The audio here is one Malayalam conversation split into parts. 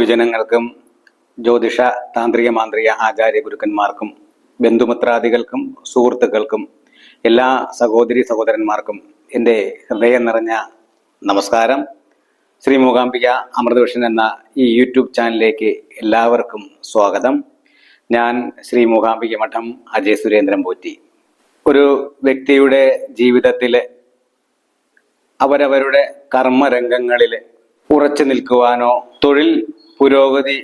ഗുരുജനങ്ങൾക്കും ജ്യോതിഷ താന്ത്രിക മാന്ത്രിക ആചാര്യ ഗുരുക്കന്മാർക്കും ബന്ധുമിത്രാദികൾക്കും സുഹൃത്തുക്കൾക്കും എല്ലാ സഹോദരി സഹോദരന്മാർക്കും എന്റെ ഹൃദയം നിറഞ്ഞ നമസ്കാരം. ശ്രീ മൂകാംബിക അമൃതവിഷൻ എന്ന ഈ യൂട്യൂബ് ചാനലിലേക്ക് എല്ലാവർക്കും സ്വാഗതം. ഞാൻ ശ്രീ മൂകാംബിക മഠം അജയ് സുരേന്ദ്രൻ പോറ്റി. ഒരു വ്യക്തിയുടെ ജീവിതത്തിൽ അവരവരുടെ കർമ്മരംഗങ്ങളിൽ ഉറച്ചു നിൽക്കുവാനോ തൊഴിൽ പുരോഗതി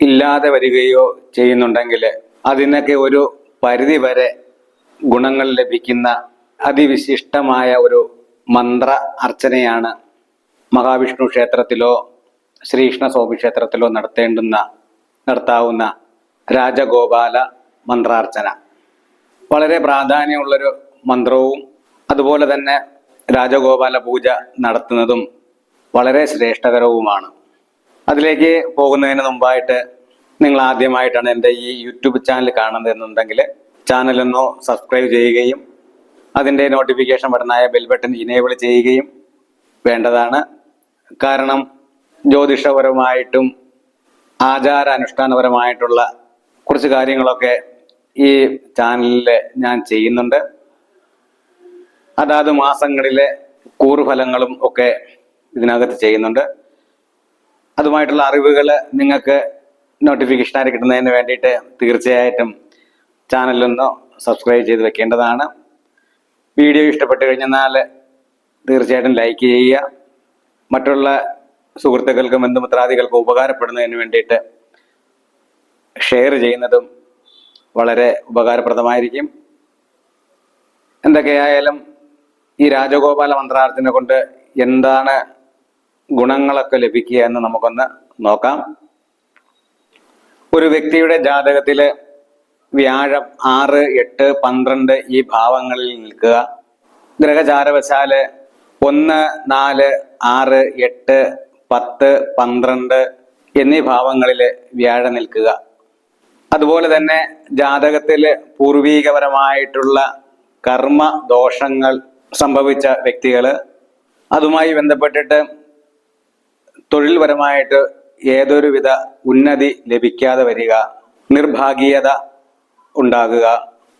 ഇല്ലാതെ വരികയോ ചെയ്യുന്നുണ്ടെങ്കിൽ അതിനൊക്കെ ഒരു പരിധി വരെ ഗുണങ്ങൾ ലഭിക്കുന്ന അതിവിശിഷ്ടമായ ഒരു മന്ത്ര അർച്ചനയാണ് മഹാവിഷ്ണു ക്ഷേത്രത്തിലോ ശ്രീകൃഷ്ണ സ്വാമി ക്ഷേത്രത്തിലോ നടത്തേണ്ടുന്ന നടത്താവുന്ന രാജഗോപാല മന്ത്രാർച്ചന. വളരെ പ്രാധാന്യമുള്ളൊരു മന്ത്രവും അതുപോലെ തന്നെ രാജഗോപാല പൂജ നടത്തുന്നതും വളരെ ശ്രേഷ്ഠകരവുമാണ്. അതിലേക്ക് പോകുന്നതിന് മുമ്പായിട്ട് നിങ്ങൾ ആദ്യമായിട്ടാണ് എന്റെ ഈ യൂട്യൂബ് ചാനൽ കാണുന്നതെന്നുണ്ടെങ്കിൽ ചാനലൊന്ന് സബ്സ്ക്രൈബ് ചെയ്യുകയും അതിന്റെ നോട്ടിഫിക്കേഷൻ ബട്ടണായ ബെൽ ബട്ടൺ ഇനേബിൾ ചെയ്യുകയും വേണ്ടതാണ്. കാരണം ജ്യോതിഷപരമായിട്ടും ആചാരാനുഷ്ഠാനപരമായിട്ടുള്ള കുറച്ച് കാര്യങ്ങളൊക്കെ ഈ ചാനലിൽ ഞാൻ ചെയ്യുന്നുണ്ട്. അതാത് മാസങ്ങളിലെ കൂറുഫലങ്ങളും ഒക്കെ ഇതിനകത്ത് ചെയ്യുന്നുണ്ട്. അതുമായിട്ടുള്ള അറിവുകൾ നിങ്ങൾക്ക് നോട്ടിഫിക്കേഷനായിട്ട് കിട്ടുന്നതിന് വേണ്ടിയിട്ട് തീർച്ചയായിട്ടും ചാനലൊന്ന് സബ്സ്ക്രൈബ് ചെയ്ത് വെക്കേണ്ടതാണ്. വീഡിയോ ഇഷ്ടപ്പെട്ട് കഴിഞ്ഞാൽ തീർച്ചയായിട്ടും ലൈക്ക് ചെയ്യുക. മറ്റുള്ള സുഹൃത്തുക്കൾക്കും ബന്ധുമിത്രാദികൾക്കും ഉപകാരപ്പെടുന്നതിന് വേണ്ടിയിട്ട് ഷെയർ ചെയ്യുന്നതും വളരെ ഉപകാരപ്രദമായിരിക്കും. എന്തൊക്കെയായാലും ഈ രാജഗോപാല മന്ത്രാർത്ഥനെ കൊണ്ട് എന്താണ് ഗുണങ്ങളൊക്കെ ലഭിക്കുക എന്ന് നമുക്കൊന്ന് നോക്കാം. ഒരു വ്യക്തിയുടെ ജാതകത്തിൽ വ്യാഴം ആറ് എട്ട് പന്ത്രണ്ട് ഈ ഭാവങ്ങളിൽ നിൽക്കുക. ഗ്രഹചാരവശാൽ ഒന്ന് നാല് ആറ് എട്ട് പത്ത് പന്ത്രണ്ട് എന്നീ ഭാവങ്ങളിൽ വ്യാഴം നിൽക്കുക. അതുപോലെ തന്നെ ജാതകത്തിൽ പൂർവീകപരമായിട്ടുള്ള കർമ്മ ദോഷങ്ങൾ സംഭവിച്ച വ്യക്തികൾ. അതുമായി ബന്ധപ്പെട്ടിട്ട് തൊഴിൽപരമായിട്ട് ഏതൊരുവിധ ഉന്നതി ലഭിക്കാതെ വരിക നിർഭാഗീയത ഉണ്ടാകുക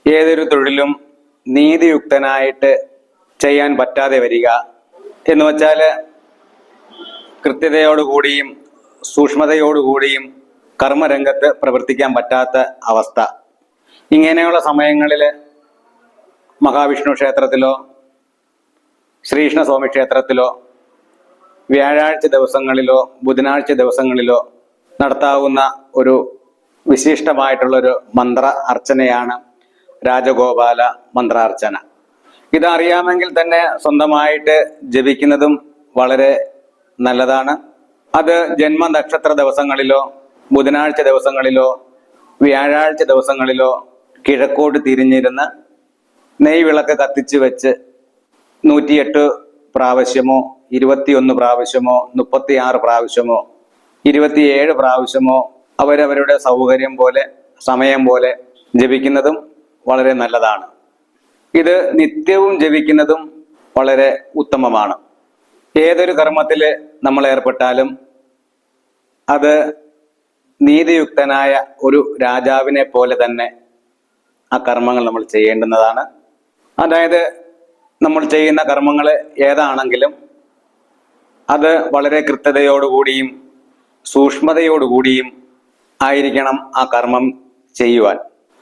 ഏതൊരു തൊഴിലും നീതിയുക്തനായിട്ട് ചെയ്യാൻ പറ്റാതെ വരിക എന്ന് വെച്ചാൽ കൃത്യതയോടുകൂടിയും സൂക്ഷ്മതയോടുകൂടിയും കർമ്മരംഗത്ത് പ്രവർത്തിക്കാൻ പറ്റാത്ത അവസ്ഥ. ഇങ്ങനെയുള്ള സമയങ്ങളിൽ മഹാവിഷ്ണു ക്ഷേത്രത്തിലോ ശ്രീകൃഷ്ണസ്വാമി ക്ഷേത്രത്തിലോ വ്യാഴാഴ്ച ദിവസങ്ങളിലോ ബുധനാഴ്ച ദിവസങ്ങളിലോ നടത്താവുന്ന ഒരു വിശിഷ്ടമായിട്ടുള്ളൊരു മന്ത്ര അർച്ചനയാണ് രാജഗോപാല മന്ത്രാർച്ചന. ഇതറിയാമെങ്കിൽ തന്നെ സ്വന്തമായിട്ട് ജപിക്കുന്നതും വളരെ നല്ലതാണ്. അത് ജന്മ നക്ഷത്ര ദിവസങ്ങളിലോ ബുധനാഴ്ച ദിവസങ്ങളിലോ വ്യാഴാഴ്ച ദിവസങ്ങളിലോ കിഴക്കോട്ട് തിരിഞ്ഞിരുന്ന് നെയ്വിളക്ക് കത്തിച്ചു വെച്ച് നൂറ്റിയെട്ട് പ്രാവശ്യമോ ഇരുപത്തിയൊന്ന് പ്രാവശ്യമോ മുപ്പത്തിയാറ് പ്രാവശ്യമോ ഇരുപത്തിയേഴ് പ്രാവശ്യമോ അവരവരുടെ സൗകര്യം പോലെ സമയം പോലെ ജപിക്കുന്നതും വളരെ നല്ലതാണ്. ഇത് നിത്യവും ജപിക്കുന്നതും വളരെ ഉത്തമമാണ്. ഏതൊരു കർമ്മത്തിൽ നമ്മൾ ഏർപ്പെട്ടാലും അത് നീതിയുക്തനായ ഒരു രാജാവിനെ പോലെ തന്നെ ആ കർമ്മങ്ങൾ നമ്മൾ ചെയ്യേണ്ടുന്നതാണ്. അതായത് നമ്മൾ ചെയ്യുന്ന കർമ്മങ്ങൾ ഏതാണെങ്കിലും അത് വളരെ കൃത്യതയോടുകൂടിയും സൂക്ഷ്മതയോടുകൂടിയും ആയിരിക്കണം ആ കർമ്മം ചെയ്യുവാൻ.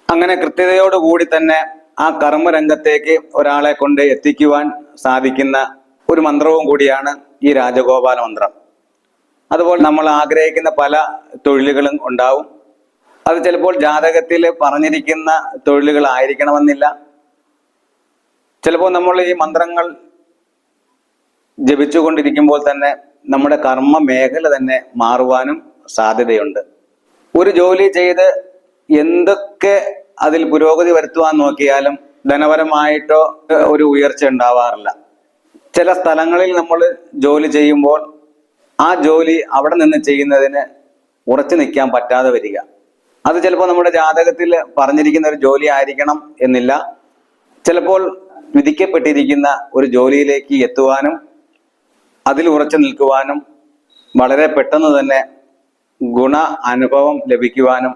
അങ്ങനെ കൃത്യതയോടുകൂടി തന്നെ ആ കർമ്മരംഗത്തേക്ക് ഒരാളെ കൊണ്ട് എത്തിക്കുവാൻ സാധിക്കുന്ന ഒരു മന്ത്രവും കൂടിയാണ് ഈ രാജഗോപാല മന്ത്രം. അതുപോലെ നമ്മൾ ആഗ്രഹിക്കുന്ന പല തൊഴിലുകളും ഉണ്ടാവും. അത് ചിലപ്പോൾ ജാതകത്തിൽ പറഞ്ഞിരിക്കുന്ന തൊഴിലുകൾ ആയിരിക്കണമെന്നില്ല ചിലപ്പോൾ നമ്മൾ ഈ മന്ത്രങ്ങൾ ജപിച്ചുകൊണ്ടിരിക്കുമ്പോൾ തന്നെ നമ്മുടെ കർമ്മ മേഖല തന്നെ മാറുവാനും സാധ്യതയുണ്ട്. ഒരു ജോലി ചെയ്ത് എന്തൊക്കെ അതിൽ പുരോഗതി വരുത്തുവാൻ നോക്കിയാലും ധനപരമായിട്ടോ ഒരു ഉയർച്ച ഉണ്ടാവാറില്ല. ചില സ്ഥലങ്ങളിൽ നമ്മൾ ജോലി ചെയ്യുമ്പോൾ ആ ജോലി അവിടെ നിന്ന് ചെയ്യുന്നതിന് ഉറച്ചു നിൽക്കാൻ പറ്റാതെ വരിക. അത് ചിലപ്പോൾ നമ്മുടെ ജാതകത്തിൽ പറഞ്ഞിരിക്കുന്ന ഒരു ജോലി ആയിരിക്കണം എന്നില്ല. ചിലപ്പോൾ വിധിക്കപ്പെട്ടിരിക്കുന്ന ഒരു ജോലിയിലേക്ക് എത്തുവാനും അതിൽ ഉറച്ചു നിൽക്കുവാനും വളരെ പെട്ടെന്ന് തന്നെ ഗുണ അനുഭവം ലഭിക്കുവാനും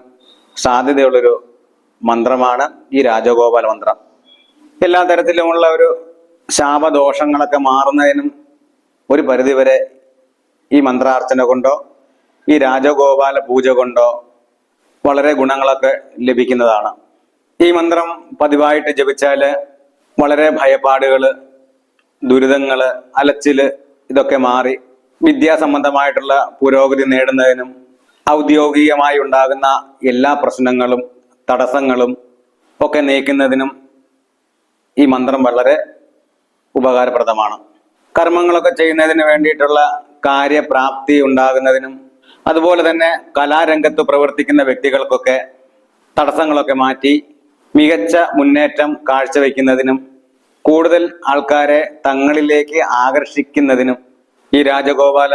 സാധ്യതയുള്ളൊരു മന്ത്രമാണ് ഈ രാജഗോപാല മന്ത്രം. എല്ലാ തരത്തിലുമുള്ള ഒരു ശാപദോഷങ്ങളൊക്കെ മാറുന്നതിനും ഒരു പരിധിവരെ ഈ മന്ത്രാർച്ചന കൊണ്ടോ ഈ രാജഗോപാല പൂജ കൊണ്ടോ വളരെ ഗുണങ്ങളൊക്കെ ലഭിക്കുന്നതാണ്. ഈ മന്ത്രം പതിവായിട്ട് ജപിച്ചാൽ വളരെ ഭയപ്പാടുകൾ ദുരിതങ്ങൾ അലച്ചിൽ ഇതൊക്കെ മാറി വിദ്യാസംബന്ധമായിട്ടുള്ള പുരോഗതി നേടുന്നതിനും ഔദ്യോഗികമായി ഉണ്ടാകുന്ന എല്ലാ പ്രശ്നങ്ങളും തടസ്സങ്ങളും ഒക്കെ നീക്കുന്നതിനും ഈ മന്ത്രം വളരെ ഉപകാരപ്രദമാണ്. കർമ്മങ്ങളൊക്കെ ചെയ്യുന്നതിന് വേണ്ടിയിട്ടുള്ള കാര്യപ്രാപ്തി ഉണ്ടാകുന്നതിനും അതുപോലെ തന്നെ കലാരംഗത്ത് പ്രവർത്തിക്കുന്ന വ്യക്തികൾക്കൊക്കെ തടസ്സങ്ങളൊക്കെ മാറ്റി മികച്ച മുന്നേറ്റം കാഴ്ചവെക്കുന്നതിനും കൂടുതൽ ആൾക്കാരെ തങ്ങളിലേക്ക് ആകർഷിക്കുന്നതിനും ഈ രാജഗോപാല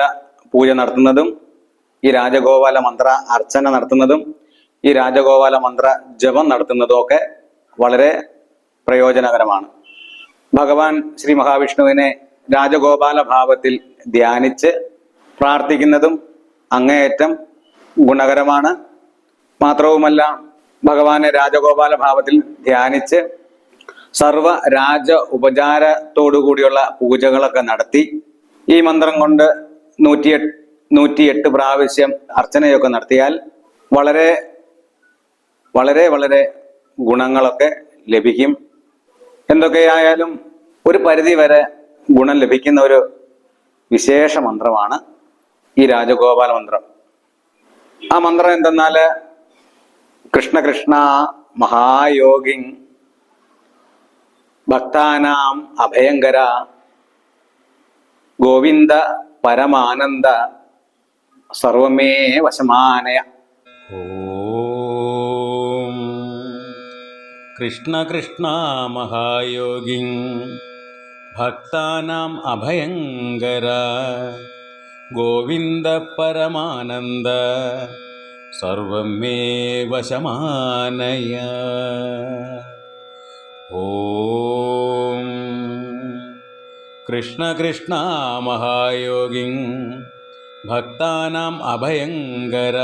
പൂജ നടത്തുന്നതും ഈ രാജഗോപാല മന്ത്ര അർച്ചന നടത്തുന്നതും ഈ രാജഗോപാല മന്ത്ര ജപം നടത്തുന്നതും ഒക്കെ വളരെ പ്രയോജനകരമാണ്. ഭഗവാൻ ശ്രീ മഹാവിഷ്ണുവിനെ രാജഗോപാല ഭാവത്തിൽ ധ്യാനിച്ച് പ്രാർത്ഥിക്കുന്നതും അങ്ങേയറ്റം ഗുണകരമാണ്. മാത്രവുമല്ല ഭഗവാനെ രാജഗോപാല ഭാവത്തിൽ ധ്യാനിച്ച് സർവ രാജ ഉപചാരത്തോടു കൂടിയുള്ള പൂജകളൊക്കെ നടത്തി ഈ മന്ത്രം കൊണ്ട് നൂറ്റിയെട്ട് നൂറ്റിയെട്ട് പ്രാവശ്യം അർച്ചനയൊക്കെ നടത്തിയാൽ വളരെ വളരെ വളരെ ഗുണങ്ങളൊക്കെ ലഭിക്കും. എന്തൊക്കെയായാലും ഒരു പരിധി വരെ ഗുണം ലഭിക്കുന്ന ഒരു വിശേഷ മന്ത്രമാണ് ഈ രാജഗോപാല മന്ത്രം. ആ മന്ത്രം എന്തെന്നാൽ കൃഷ്ണ കൃഷ്ണ മഹായോഗി ഭക്താനാം അഭയങ്കര. ഗോവിന്ദ പരമാനന്ദ സർവമേ വശമാനയ. ഓം കൃഷ്ണ കൃഷ്ണ മഹായോഗി ഭക്താനാം അഭയങ്കര. ഗോവിന്ദ പരമാനന്ദ സർവമേ വശമാനയ. ഓം കൃഷ്ണ കൃഷ്ണ മഹായോഗി. ഭക്താനാം അഭയങ്കര.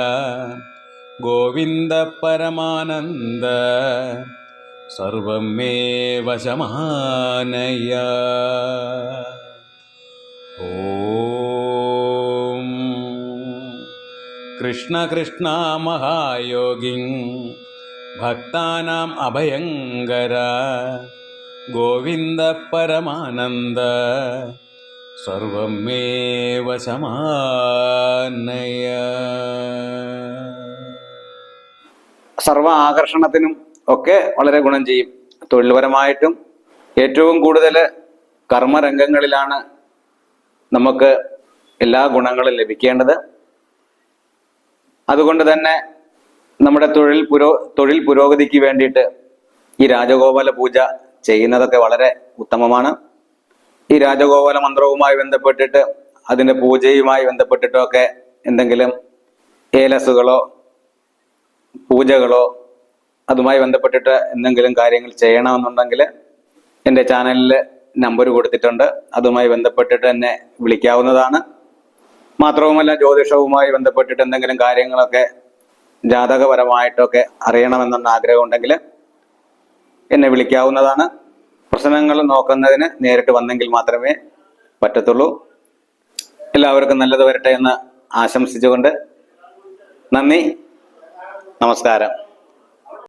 ഗോവിന്ദ പരമാനന്ദ. സർവം മേ വശമാനയ ഓം. കൃഷ്ണ കൃഷ്ണ മഹായോഗി. ഭക്താനാം അഭയങ്കര. ഗോവിന്ദ പരമാനന്ദ സർവമേവ മേ വശമാനയ സർവ ആകർഷണത്തിനും ഒക്കെ വളരെ ഗുണം ചെയ്യും. തൊഴിൽപരമായിട്ടും ഏറ്റവും കൂടുതൽ കർമ്മരംഗങ്ങളിലാണ് നമുക്ക് എല്ലാ ഗുണങ്ങളും ലഭിക്കേണ്ടത്. അതുകൊണ്ട് തന്നെ നമ്മുടെ തൊഴിൽ പുരോ തൊഴിൽ പുരോഗതിക്ക് വേണ്ടിയിട്ട് ഈ രാജഗോപാല പൂജ ചെയ്യുന്നതൊക്കെ വളരെ ഉത്തമമാണ്. ഈ രാജഗോപാല മന്ത്രവുമായി ബന്ധപ്പെട്ടിട്ട് അതിന്റെ പൂജയുമായി ബന്ധപ്പെട്ടിട്ടൊക്കെ എന്തെങ്കിലും ഏലസുകളോ പൂജകളോ അതുമായി ബന്ധപ്പെട്ടിട്ട് എന്തെങ്കിലും കാര്യങ്ങൾ ചെയ്യണമെന്നുണ്ടെങ്കിൽ എന്റെ ചാനലിൽ നമ്പർ കൊടുത്തിട്ടുണ്ട്. അതുമായി ബന്ധപ്പെട്ടിട്ട് എന്നെ വിളിക്കാവുന്നതാണ്. മാത്രവുമല്ല ജ്യോതിഷവുമായി ബന്ധപ്പെട്ടിട്ട് എന്തെങ്കിലും കാര്യങ്ങളൊക്കെ ജാതകപരമായിട്ടൊക്കെ അറിയണമെന്നുള്ള ആഗ്രഹം ഉണ്ടെങ്കിൽ എന്നെ വിളിക്കാവുന്നതാണ്. പ്രശ്നങ്ങൾ നോക്കുന്നതിന് നേരിട്ട് വന്നെങ്കിൽ മാത്രമേ പറ്റത്തുള്ളൂ. എല്ലാവർക്കും നല്ലത് വരട്ടെ എന്ന് ആശംസിച്ചുകൊണ്ട് നന്ദി. നമസ്കാരം.